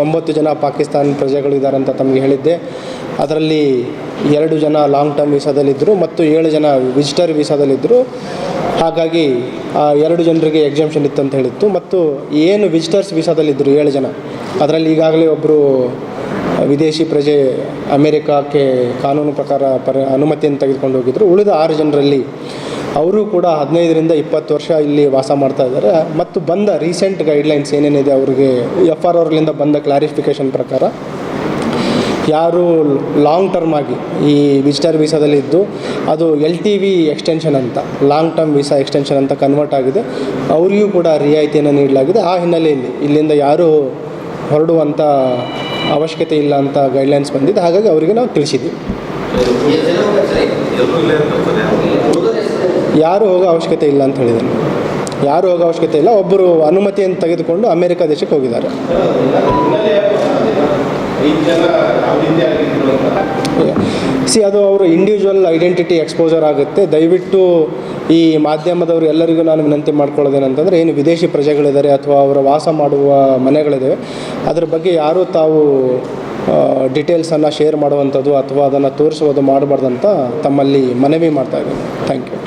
ಒಂಬತ್ತು ಜನ ಪಾಕಿಸ್ತಾನ ಪ್ರಜೆಗಳಿದ್ದಾರೆ ಅಂತ ತಮಗೆ ಹೇಳಿದ್ದೆ. ಅದರಲ್ಲಿ ಎರಡು ಜನ ಲಾಂಗ್ ಟರ್ಮ್ ವೀಸಾದಲ್ಲಿದ್ದರು ಮತ್ತು ಏಳು ಜನ ವಿಸಿಟರ್ ವೀಸಾದಲ್ಲಿದ್ದರು ಹಾಗಾಗಿ, ಆ, ಎರಡು ಜನರಿಗೆ ಎಕ್ಸಾಮ್ಷನ್ ಇತ್ತು ಅಂತ ಹೇಳಿತ್ತು. ಮತ್ತು ಏನು ವಿಸಿಟರ್ಸ್ ವೀಸಾದಲ್ಲಿದ್ದರು ಏಳು ಜನ. ಅದರಲ್ಲಿ ಈಗಾಗಲೇ ಒಬ್ಬರು ವಿದೇಶಿ ಪ್ರಜೆ ಅಮೇರಿಕಾಕ್ಕೆ ಕಾನೂನು ಪ್ರಕಾರ ಪರ, ಅನುಮತಿಯನ್ನು ತೆಗೆದುಕೊಂಡು ಹೋಗಿದ್ದರು ಉಳಿದ ಆರು ಜನರಲ್ಲಿ ಅವರು ಕೂಡ ಹದಿನೈದರಿಂದ ಇಪ್ಪತ್ತು ವರ್ಷ ಇಲ್ಲಿ ವಾಸ ಮಾಡ್ತಾ ಇದ್ದಾರೆ. ಮತ್ತು ಬಂದ ರೀಸೆಂಟ್ ಗೈಡ್ಲೈನ್ಸ್ ಏನೇನಿದೆ ಅವರಿಗೆ ಎಫ್ ಆರ್ ಅವ್ರಲ್ಲಿಂದ ಬಂದ ಕ್ಲಾರಿಫಿಕೇಷನ್ ಪ್ರಕಾರ, ಯಾರು ಲಾಂಗ್ ಟರ್ಮ್ ಆಗಿ ಈ ವಿಸಿಟರ್ ವೀಸಾದಲ್ಲಿ ಇದ್ದು, ಅದು ಎಲ್ ಟಿ ವಿ ಎಕ್ಸ್ಟೆನ್ಷನ್ ಅಂತ, ಲಾಂಗ್ ಟರ್ಮ್ ವೀಸಾ ಎಕ್ಸ್ಟೆನ್ಷನ್ ಅಂತ ಕನ್ವರ್ಟ್ ಆಗಿದೆ. ಅವರಿಗೂ ಕೂಡ ರಿಯಾಯಿತಿಯನ್ನು ನೀಡಲಾಗಿದೆ. ಆ ಹಿನ್ನೆಲೆಯಲ್ಲಿ ಇಲ್ಲಿಂದ ಯಾರು ಹೊರಡುವಂಥ ಅವಶ್ಯಕತೆ ಇಲ್ಲ ಅಂತ ಗೈಡ್ಲೈನ್ಸ್ ಬಂದಿದೆ. ಹಾಗಾಗಿ ಅವರಿಗೆ ನಾವು ತಿಳಿಸಿದ್ವಿ ಯಾರು ಹೋಗೋ ಅವಶ್ಯಕತೆ ಇಲ್ಲ ಅಂತ ಹೇಳಿದರು. ಯಾರು ಹೋಗೋ ಅವಶ್ಯಕತೆ ಇಲ್ಲ ಒಬ್ಬರು ಅನುಮತಿಯನ್ನು ತೆಗೆದುಕೊಂಡು ಅಮೆರಿಕ ದೇಶಕ್ಕೆ ಹೋಗಿದ್ದಾರೆ. ಸಿ ಅದು ಅವರು ಇಂಡಿವಿಜುವಲ್ ಐಡೆಂಟಿಟಿ ಎಕ್ಸ್ಪೋಜರ್ ಆಗುತ್ತೆ. ದಯವಿಟ್ಟು ಈ ಮಾಧ್ಯಮದವರು ಎಲ್ಲರಿಗೂ ನಾನು ವಿನಂತಿ ಮಾಡ್ಕೊಳ್ಳೋದೇನಂತಂದರೆ, ಏನು ವಿದೇಶಿ ಪ್ರಜೆಗಳಿದ್ದಾರೆ ಅಥವಾ ಅವರ ವಾಸ ಮಾಡುವ ಮನೆಗಳಿದ್ದಾವೆ, ಅದರ ಬಗ್ಗೆ ಯಾರೂ ತಾವು ಡೀಟೇಲ್ಸನ್ನು ಶೇರ್ ಮಾಡುವಂಥದ್ದು ಅಥವಾ ಅದನ್ನು ತೋರಿಸುವುದು ಮಾಡಬಾರ್ದಂತ ತಮ್ಮಲ್ಲಿ ಮನವಿ ಮಾಡ್ತಾ ಇದ್ದೀನಿ. Thank you